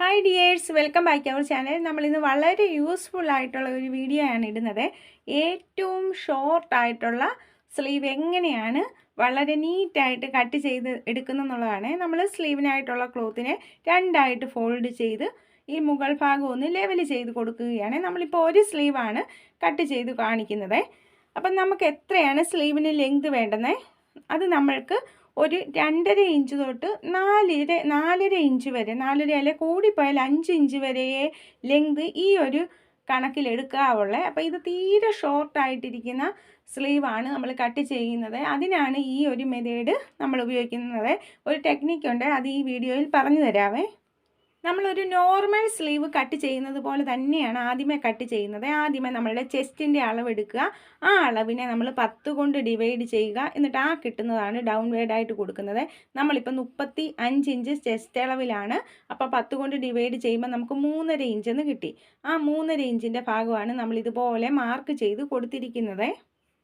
Hi dears welcome back our channel നമ്മളിന്ന് വളരെ useful ആയിട്ടുള്ള ഒരു വീഡിയോ ആണ് ഇടുന്നത്. ഏറ്റവും ഷോർട്ട് ആയിട്ടുള്ള സ്ലീവ് എങ്ങനെയാണ് വളരെ നീറ്റായിട്ട് കട്ട് ചെയ്ത് എടുക്കുന്നെന്നുള്ളതാണ് നമ്മൾ സ്ലീവിനായിട്ടുള്ള ക്ലോത്തിനെ രണ്ടായിട്ട് ഫോൾഡ് ചെയ്ത് ഈ മുകൾ ഭാഗം ഒന്ന് ലെവൽ ചെയ്ത് കൊടുക്കുകയാണ്. നമ്മളിപ്പോൾ ഒരു സ്ലീവാണ് കട്ട് ചെയ്ത് കാണിക്കുന്നത്. അപ്പം നമുക്ക് എത്രയാണ് സ്ലീവിന് ലെങ്ത് വേണ്ടത് അത് നമ്മൾക്ക് ഒരു രണ്ടര ഇഞ്ച് തൊട്ട് നാലര നാലര ഇഞ്ച് വരെ നാലര അല്ലെ കൂടിപ്പോയാൽ അഞ്ച് ഇഞ്ച് വരെയേ ലെങ്ത് ഈ ഒരു കണക്കിൽ എടുക്കാവുള്ളേ അപ്പോൾ ഇത് തീരെ ഷോർട്ടായിട്ടിരിക്കുന്ന സ്ലീവാണ് നമ്മൾ കട്ട് ചെയ്യുന്നത്. അതിനാണ് ഈ ഒരു മെതേഡ് നമ്മൾ ഉപയോഗിക്കുന്നത്. ഒരു ടെക്നിക്കുണ്ട് അത് ഈ വീഡിയോയിൽ പറഞ്ഞു തരാവേ നമ്മളൊരു നോർമൽ സ്ലീവ് കട്ട് ചെയ്യുന്നത് പോലെ തന്നെയാണ് ആദ്യമേ കട്ട് ചെയ്യുന്നത്. ആദ്യമേ നമ്മളുടെ ചെസ്റ്റിന്റെ അളവ് എടുക്കുക ആ അളവിനെ നമ്മൾ പത്ത് കൊണ്ട് ഡിവൈഡ് ചെയ്യുക. എന്നിട്ട് ആ കിട്ടുന്നതാണ് ഡൗൺ ആയിട്ട് കൊടുക്കുന്നത്. നമ്മളിപ്പോൾ മുപ്പത്തി അഞ്ച് ഇഞ്ച് ചെസ്റ്റ് അളവിലാണ്. അപ്പോൾ പത്ത് കൊണ്ട് ഡിവൈഡ് ചെയ്യുമ്പോൾ നമുക്ക് മൂന്നര ഇഞ്ചെന്ന് കിട്ടി. ആ മൂന്നര ഇഞ്ചിന്റെ ഭാഗമാണ് നമ്മളിതുപോലെ മാർക്ക് ചെയ്ത് കൊടുത്തിരിക്കുന്നത്.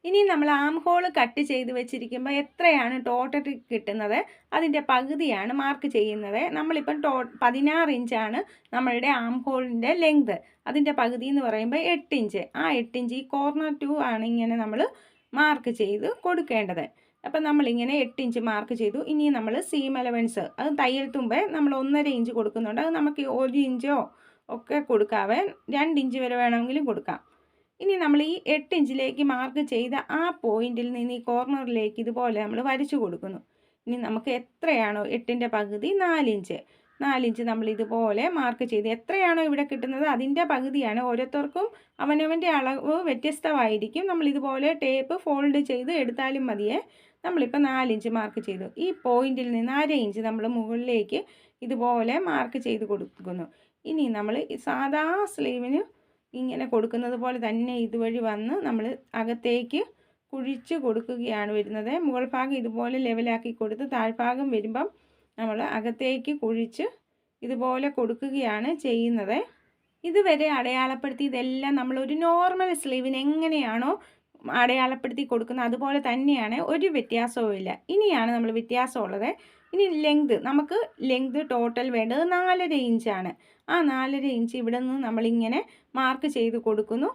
ഇനി നമ്മൾ ആം ഹോൾ കട്ട് ചെയ്ത് വെച്ചിരിക്കുമ്പോൾ എത്രയാണ് ടോട്ടൽ കിട്ടുന്നത്? അതിന്റെ പകുതിയാണ് മാർക്ക് ചെയ്യുന്നത്. നമ്മളിപ്പം ടോ പതിനാറ് ഇഞ്ചാണ് നമ്മളുടെ ആം ഹോളിന്റെ ലെങ്ത് അതിന്റെ പകുതി എന്ന് പറയുമ്പോൾ എട്ട് ഇഞ്ച് ആ എട്ട് ഇഞ്ച് ഈ കോർണർ ടു ആണ് ഇങ്ങനെ നമ്മൾ മാർക്ക് ചെയ്ത് കൊടുക്കേണ്ടത്. അപ്പം നമ്മളിങ്ങനെ എട്ട് ഇഞ്ച് മാർക്ക് ചെയ്തു. ഇനി നമ്മൾ സീം അലവൻസ് അത് തയ്യൽ തുമ്പേ നമ്മൾ ഒന്നര ഇഞ്ച് കൊടുക്കുന്നുണ്ട്. അത് നമുക്ക് ഒരു ഇഞ്ചോ ഒക്കെ കൊടുക്കാവേ. രണ്ട് ഇഞ്ച് വരെ വേണമെങ്കിലും കൊടുക്കാം. ഇനി നമ്മൾ ഈ എട്ട് ഇഞ്ചിലേക്ക് മാർക്ക് ചെയ്ത ആ പോയിന്റിൽ നിന്ന് ഈ കോർണറിലേക്ക് ഇതുപോലെ നമ്മൾ വരച്ചു കൊടുക്കുന്നു. ഇനി നമുക്ക് എത്രയാണോ എട്ടിന്റെ പകുതി നാലിഞ്ച്. നാലിഞ്ച് നമ്മൾ ഇതുപോലെ മാർക്ക് ചെയ്ത് എത്രയാണോ ഇവിടെ കിട്ടുന്നത് അതിന്റെ പകുതിയാണ് ഓരോരുത്തർക്കും അവനവന്റെ അളവ് വ്യത്യസ്തമായിരിക്കും. നമ്മൾ ഇതുപോലെ ടേപ്പ് ഫോൾഡ് ചെയ്ത് എടുത്താലും മതിയേ. നമ്മളിപ്പോൾ നാലിഞ്ച് മാർക്ക് ചെയ്തു. ഈ പോയിന്റിൽ നിന്ന് അര ഇഞ്ച് നമ്മൾ മുകളിലേക്ക് ഇതുപോലെ മാർക്ക് ചെയ്ത് കൊടുക്കുന്നു. ഇനി നമ്മൾ സാധാ സ്ലീവിന് ഇങ്ങനെ കൊടുക്കുന്നത് പോലെ തന്നെ ഇതുവഴി വന്ന് നമ്മൾ അകത്തേക്ക് കുഴിച്ച് കൊടുക്കുകയാണ് വരുന്നത്. മുകൾ ഭാഗം ഇതുപോലെ ലെവലാക്കി കൊടുത്ത് താഴ്ഭാഗം വരുമ്പം നമ്മൾ അകത്തേക്ക് കുഴിച്ച് ഇതുപോലെ കൊടുക്കുകയാണ് ചെയ്യുന്നത്. ഇതുവരെ അടയാളപ്പെടുത്തി ഇതെല്ലാം നമ്മൾ ഒരു നോർമൽ സ്ലീവിന് എങ്ങനെയാണോ അടയാളപ്പെടുത്തി കൊടുക്കുന്ന അതുപോലെ തന്നെയാണ് ഒരു വ്യത്യാസവും ഇല്ല ഇനിയാണ് നമ്മൾ വ്യത്യാസമുള്ളത്. ഇനി ലെങ്ത് നമുക്ക് ലെങ്ത് ടോട്ടൽ വേണ്ടത് നാലര ഇഞ്ചാണ് ആ നാലര ഇഞ്ച് ഇവിടെ നിന്ന് നമ്മളിങ്ങനെ മാർക്ക് ചെയ്ത് കൊടുക്കുന്നു.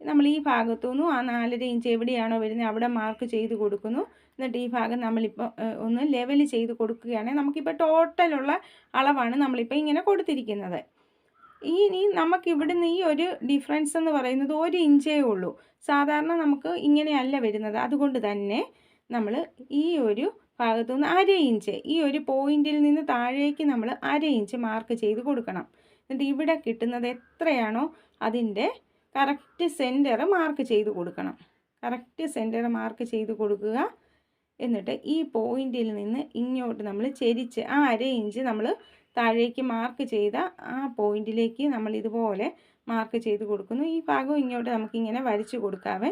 നമ്മൾ ഈ ഭാഗത്തു നിന്നും ആ നാലര ഇഞ്ച് എവിടെയാണോ വരുന്നത് അവിടെ മാർക്ക് ചെയ്ത് കൊടുക്കുന്നു. എന്നിട്ട് ഈ ഭാഗം നമ്മളിപ്പോൾ ഒന്ന് ലെവൽ ചെയ്ത് കൊടുക്കുകയാണെങ്കിൽ നമുക്കിപ്പോൾ ടോട്ടലുള്ള അളവാണ് നമ്മളിപ്പോൾ ഇങ്ങനെ കൊടുത്തിരിക്കുന്നത്. ഇനി നമുക്ക് ഇവിടുന്ന് ഈ ഒരു ഡിഫറൻസ് എന്ന് പറയുന്നത് ഒരു ഇഞ്ചേ ഉള്ളൂ. സാധാരണ നമുക്ക് ഇങ്ങനെയല്ല വരുന്നത്. അതുകൊണ്ട് തന്നെ നമ്മൾ ഈ ഒരു ഭാഗത്തു നിന്ന് അര ഇഞ്ച് ഈ ഒരു പോയിന്റിൽ നിന്ന് താഴേക്ക് നമ്മൾ അര ഇഞ്ച് മാർക്ക് ചെയ്ത് കൊടുക്കണം. എന്നിട്ട് ഇവിടെ കിട്ടുന്നത് എത്രയാണോ അതിന്റെ കറക്റ്റ് സെന്റർ മാർക്ക് ചെയ്ത് കൊടുക്കണം. കറക്റ്റ് സെന്റർ മാർക്ക് ചെയ്ത് കൊടുക്കുക. എന്നിട്ട് ഈ പോയിന്റിൽ നിന്ന് ഇങ്ങോട്ട് നമ്മൾ ചെരിച്ച് ആ അര ഇഞ്ച് നമ്മൾ താഴേക്ക് മാർക്ക് ചെയ്ത ആ പോയിന്റിലേക്ക് നമ്മൾ ഇതുപോലെ മാർക്ക് ചെയ്ത് കൊടുക്കുന്നു. ഈ ഭാഗവും ഇങ്ങോട്ട് നമുക്കിങ്ങനെ വരച്ച് കൊടുക്കാവേ.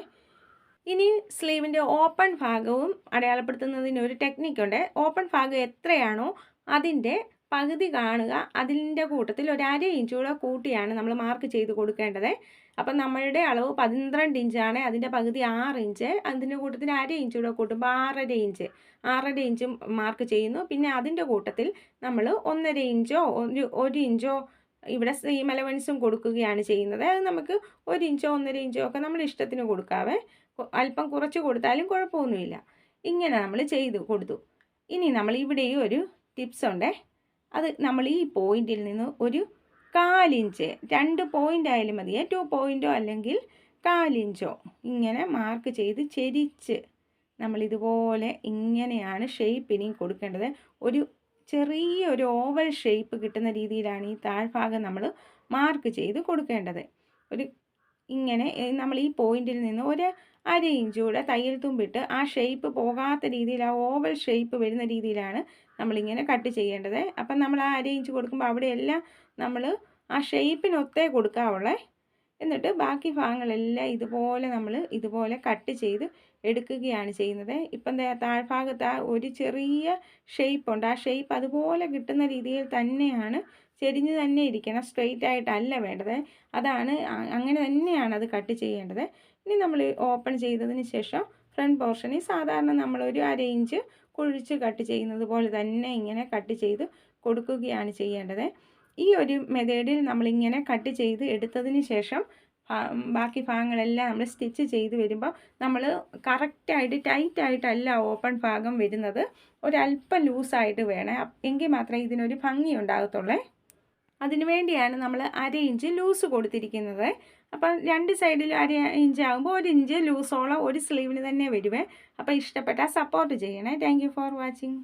ഇനി സ്ലീവിന്റെ ഓപ്പൺ ഭാഗവും അടയാളപ്പെടുത്തുന്നതിന് ഒരു ടെക്നിക്കുണ്ട് ഓപ്പൺ ഭാഗം എത്രയാണോ അതിന്റെ പകുതി കാണുക. അതിന്റെ കൂട്ടത്തിൽ ഒരു അര ഇഞ്ച് കൂടെ കൂട്ടിയാണ് നമ്മൾ മാർക്ക് ചെയ്ത് കൊടുക്കേണ്ടത്. അപ്പം നമ്മളുടെ അളവ് പന്ത്രണ്ട് ഇഞ്ചാണ് അതിന്റെ പകുതി ആറ് ഇഞ്ച് അതിന്റെ കൂട്ടത്തിൽ അര ഇഞ്ച് കൂടെ കൂട്ടുമ്പോൾ ആറര ഇഞ്ച് ആറര ഇഞ്ച് മാർക്ക് ചെയ്യുന്നു. പിന്നെ അതിന്റെ കൂട്ടത്തിൽ നമ്മൾ ഒന്നര ഇഞ്ചോ ഒരു ഒരു ഇഞ്ചോ ഇവിടെ സെയിം അലവൻസും കൊടുക്കുകയാണ് ചെയ്യുന്നത്. അത് നമുക്ക് ഒരു ഇഞ്ചോ ഒന്നര ഇഞ്ചോ ഒക്കെ നമ്മൾ ഇഷ്ടത്തിന് കൊടുക്കാവേ. അല്പം കുറച്ച് കൊടുത്താലും കുഴപ്പമൊന്നുമില്ല. ഇങ്ങനെ നമ്മൾ ചെയ്തു കൊടുത്തു. ഇനി നമ്മൾ ഇവിടെയും ഒരു ടിപ്സ് ഉണ്ടേ. അത് നമ്മൾ ഈ പോയിന്റിൽ നിന്ന് ഒരു കാലിഞ്ച് രണ്ട് പോയിന്റ് ആയാലും മതിയേ ടു പോയിന്റോ അല്ലെങ്കിൽ കാലിഞ്ചോ. ഇങ്ങനെ മാർക്ക് ചെയ്ത് ചെരിച്ച് നമ്മളിതുപോലെ ഇങ്ങനെയാണ് ഷേപ്പ് ഇനിയും കൊടുക്കേണ്ടത്. ഒരു ചെറിയ ഒരു ഓവൽ ഷേപ്പ് കിട്ടുന്ന രീതിയിലാണ് ഈ താഴ്ഭാഗം നമ്മൾ മാർക്ക് ചെയ്ത് കൊടുക്കേണ്ടത്. ഒരു ഇങ്ങനെ നമ്മൾ ഈ പോയിന്റിൽ നിന്ന് ഒരു അര ഇഞ്ച് കൂടെ തയ്യൽ തുമ്പിട്ട് ആ ഷേപ്പ് പോകാത്ത രീതിയിൽ ആ ഓവൽ ഷേപ്പ് വരുന്ന രീതിയിലാണ് നമ്മളിങ്ങനെ കട്ട് ചെയ്യേണ്ടത്. അപ്പം നമ്മൾ ആ അര ഇഞ്ച് കൊടുക്കുമ്പോൾ അവിടെയെല്ലാം നമ്മൾ ആ ഷേപ്പിനൊത്തേ കൊടുക്കാവുള്ളേ. എന്നിട്ട് ബാക്കി ഭാഗങ്ങളെല്ലാം ഇതുപോലെ നമ്മൾ ഇതുപോലെ കട്ട് ചെയ്ത് എടുക്കുകയാണ് ചെയ്യുന്നത്. ഇപ്പം താഴ്ഭാഗത്ത് ആ ഒരു ചെറിയ ഷേപ്പ് ഉണ്ട്. ആ ഷേപ്പ് അതുപോലെ കിട്ടുന്ന രീതിയിൽ തന്നെയാണ് ചെരിഞ്ഞ് തന്നെ ഇരിക്കണം സ്ട്രെയിറ്റ് ആയിട്ടല്ല വേണ്ടത്. അതാണ് അങ്ങനെ തന്നെയാണ് അത് കട്ട് ചെയ്യേണ്ടത്. ഇനി നമ്മൾ ഓപ്പൺ ചെയ്തതിന് ശേഷം ഫ്രണ്ട് പോർഷനിൽ സാധാരണ നമ്മളൊരു അര ഇഞ്ച് കുഴിച്ച് കട്ട് ചെയ്യുന്നത് പോലെ തന്നെ ഇങ്ങനെ കട്ട് ചെയ്ത് കൊടുക്കുകയാണ് ചെയ്യേണ്ടത്. ഈ ഒരു മെത്തേഡിൽ നമ്മളിങ്ങനെ കട്ട് ചെയ്ത് എടുത്തതിന് ശേഷം ബാക്കി ഭാഗങ്ങളെല്ലാം നമ്മൾ സ്റ്റിച്ച് ചെയ്ത് വരുമ്പോൾ നമ്മൾ കറക്റ്റായിട്ട് ടൈറ്റായിട്ടല്ല ഓപ്പൺ ഭാഗം വരുന്നത്. ഒരല്പം ലൂസായിട്ട് വേണേ. എങ്കിൽ മാത്രമേ ഇതിനൊരു ഭംഗി ഉണ്ടാകത്തുള്ളേ. അതിനു വേണ്ടിയാണ് നമ്മൾ അര ഇഞ്ച് ലൂസ് കൊടുത്തിരിക്കുന്നത്. അപ്പം രണ്ട് സൈഡിൽ അര ഇഞ്ച് ആകുമ്പോൾ ഒരു ഇഞ്ച് ലൂസോളം ഒരു സ്ലീവിന് തന്നെ വരുവേ. അപ്പോൾ ഇഷ്ടപ്പെട്ടാൽ സപ്പോർട്ട് ചെയ്യണേ. Thank for watching.